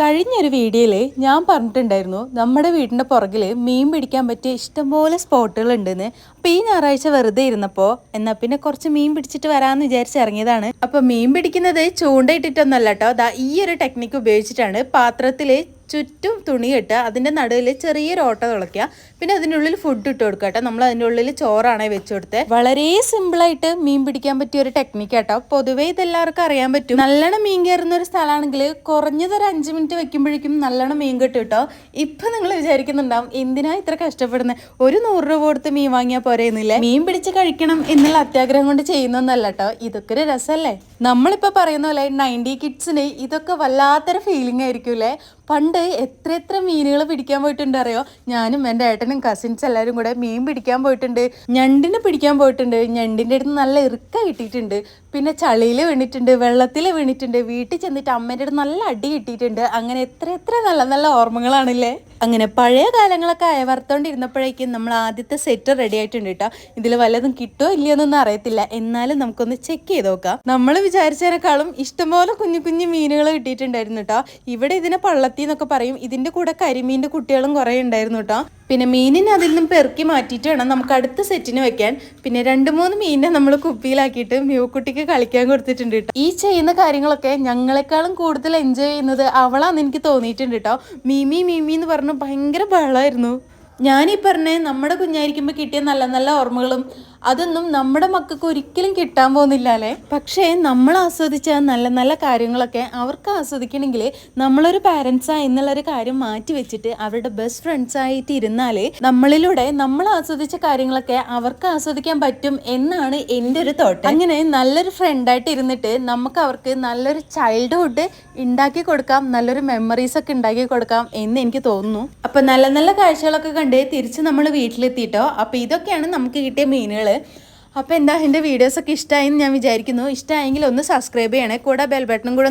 കഴിഞ്ഞൊരു വീഡിയോയിൽ ഞാൻ പറഞ്ഞിട്ടുണ്ടായിരുന്നു നമ്മുടെ വീടിന്റെ പുറകിൽ മീൻ പിടിക്കാൻ പറ്റിയ ഇഷ്ടംപോലെ സ്പോട്ടുകൾ ഉണ്ടെന്ന് അപ്പോൾ ഈ ഞായറാഴ്ച വെറുതെ ഇരുന്നപ്പോൾ എന്നാൽ പിന്നെ കുറച്ച് മീൻ പിടിച്ചിട്ട് വരാമെന്ന് വിചാരിച്ച് ഇറങ്ങിയതാണ്. അപ്പോൾ മീൻ പിടിക്കുന്നത് ചൂണ്ടയിട്ടിട്ടൊന്നല്ല കേട്ടോ അതാ ഈ ഒരു ടെക്നിക്ക് ഉപയോഗിച്ചിട്ടാണ് പാത്രത്തിൽ ചുറ്റും തുണി കെട്ടുക അതിന്റെ നടുവിൽ ചെറിയൊരു ഓട്ട തുളയ്ക്കുക. പിന്നെ അതിനുള്ളിൽ ഫുഡ് ഇട്ട് കൊടുക്കുക കേട്ടോ. നമ്മൾ അതിന്റെ ഉള്ളിൽ ചോറാണ് വെച്ച് കൊടുത്തത് വളരെ സിമ്പിളായിട്ട് മീൻ പിടിക്കാൻ പറ്റിയ ഒരു ടെക്നിക്ക് കേട്ടോ പൊതുവേ ഇതെല്ലാവർക്കും അറിയാൻ പറ്റും. നല്ലോണം മീൻ കയറുന്ന ഒരു സ്ഥലമാണെങ്കിൽ കുറഞ്ഞതൊരു അഞ്ച് മിനിറ്റ് വെക്കുമ്പോഴേക്കും നല്ലോണം മീൻ കിട്ടും കേട്ടോ. ഇപ്പം നിങ്ങൾ വിചാരിക്കുന്നുണ്ടാവും എന്തിനാ ഇത്ര കഷ്ടപ്പെടുന്നത് ഒരു നൂറ് രൂപ കൊടുത്ത് മീൻ വാങ്ങിയാൽ പോരെയെന്നില്ലേ മീൻ പിടിച്ച് കഴിക്കണം എന്നുള്ള അത്യാഗ്രഹം കൊണ്ട് ചെയ്യുന്നൊന്നല്ല കേട്ടോ. ഇതൊക്കെ ഒരു രസമല്ലേ നമ്മളിപ്പോൾ പറയുന്ന പോലെ നയന്റി കിഡ്സിന് ഇതൊക്കെ വല്ലാത്തൊരു ഫീലിംഗ് ആയിരിക്കൂലേ പണ്ട് എത്ര എത്ര മീനുകൾ പിടിക്കാൻ പോയിട്ടുണ്ട് അറിയോ? ഞാനും എന്റെ ഏട്ടനും കസിൻസ് എല്ലാവരും കൂടെ മീൻ പിടിക്കാൻ പോയിട്ടുണ്ട്. ഞണ്ടിനെ പിടിക്കാൻ പോയിട്ടുണ്ട്. ഞണ്ടിന്റെ അടുത്ത് നല്ല ഇറുക്ക കിട്ടിയിട്ടുണ്ട്. പിന്നെ ചളിയിൽ വീണിട്ടുണ്ട് വെള്ളത്തിൽ വീണിട്ടുണ്ട്. വീട്ടിൽ ചെന്നിട്ട് അമ്മേന്റെ അടുത്ത് നല്ല അടി കിട്ടിയിട്ടുണ്ട്. അങ്ങനെ എത്ര എത്ര നല്ല നല്ല ഓർമ്മകളാണല്ലേ അങ്ങനെ പഴയ കാലങ്ങളൊക്കെ അയവർത്തോണ്ടിരുന്നപ്പോഴേക്കും നമ്മൾ ആദ്യത്തെ സെറ്റ് റെഡി ആയിട്ടുണ്ട് കേട്ടോ. ഇതിൽ വല്ലതും കിട്ടുമോ ഇല്ലയോ എന്നൊന്നും അറിയത്തില്ല. എന്നാലും നമുക്കൊന്ന് ചെക്ക് ചെയ്ത് നോക്കാം. നമ്മൾ വിചാരിച്ചതിനേക്കാളും ഇഷ്ടംപോലെ കുഞ്ഞു കുഞ്ഞു മീനുകൾ കിട്ടിയിട്ടുണ്ടായിരുന്നു കേട്ടോ. ഇവിടെ ഇതിനെ പള്ളത്തി എന്നൊക്കെ പറയും. ഇതിന്റെ കൂടെ കരിമീന്റെ കുട്ടികളും കുറേ ഉണ്ടായിരുന്നു കേട്ടോ. പിന്നെ മീനിനെ അതിൽ നിന്നും പെറുക്കി മാറ്റിയിട്ട് വേണം നമുക്ക് അടുത്ത സെറ്റിന് വെക്കാൻ. പിന്നെ രണ്ട് മൂന്ന് മീനിനെ നമ്മൾ കുപ്പിയിലാക്കിയിട്ട് മ്യൂക്കുട്ടിക്ക് കളിക്കാൻ കൊടുത്തിട്ടുണ്ട് കേട്ടോ. ഈ ചെയ്യുന്ന കാര്യങ്ങളൊക്കെ ഞങ്ങളെക്കാളും കൂടുതൽ എൻജോയ് ചെയ്യുന്നത് അവളാന്ന് എനിക്ക് തോന്നിയിട്ടുണ്ട് കേട്ടോ. മീമി മീമി എന്ന് പറഞ്ഞ് ഭയങ്കര ബഹളമായിരുന്നു ഞാനീ പറഞ്ഞ നമ്മുടെ കുഞ്ഞായിരിക്കുമ്പോൾ കിട്ടിയ നല്ല നല്ല ഓർമ്മകളും അതൊന്നും നമ്മുടെ മക്കൾക്ക് ഒരിക്കലും കിട്ടാൻ പോകുന്നില്ല അല്ലേ? പക്ഷേ നമ്മൾ ആസ്വദിച്ച നല്ല നല്ല കാര്യങ്ങളൊക്കെ അവർക്ക് ആസ്വദിക്കണമെങ്കിൽ നമ്മളൊരു പാരൻസാ എന്നുള്ളൊരു കാര്യം മാറ്റി വെച്ചിട്ട് അവരുടെ ബെസ്റ്റ് ഫ്രണ്ട്സ് ആയിട്ട് ഇരുന്നാൽ നമ്മളിലൂടെ നമ്മൾ ആസ്വദിച്ച കാര്യങ്ങളൊക്കെ അവർക്ക് ആസ്വദിക്കാൻ പറ്റും എന്നാണ് എന്റെ ഒരു തോട്ട് അങ്ങനെ നല്ലൊരു ഫ്രണ്ടായിട്ട് ഇരുന്നിട്ട് നമുക്ക് അവർക്ക് നല്ലൊരു ചൈൽഡ്ഹുഡ് ഉണ്ടാക്കി കൊടുക്കാം നല്ലൊരു മെമ്മറീസ് ഒക്കെ ഉണ്ടാക്കി കൊടുക്കാം എന്ന് എനിക്ക് തോന്നുന്നു. അപ്പം നല്ല നല്ല കാഴ്ചകളൊക്കെ കണ്ട് തിരിച്ച് നമ്മൾ വീട്ടിലെത്തിയിട്ടോ അപ്പൊ ഇതൊക്കെയാണ് നമുക്ക് കിട്ടിയ മീനുകൾ അപ്പോൾ എന്താ എന്റെ വീഡിയോസൊക്കെ ഇഷ്ടമായി എന്ന് ഞാൻ വിചാരിക്കുന്നു. ഇഷ്ടമായെങ്കിൽ ഒന്ന് സബ്സ്ക്രൈബ് ചെയ്യണേ. കൂടെ ബെൽ ബട്ടണും കൂടെ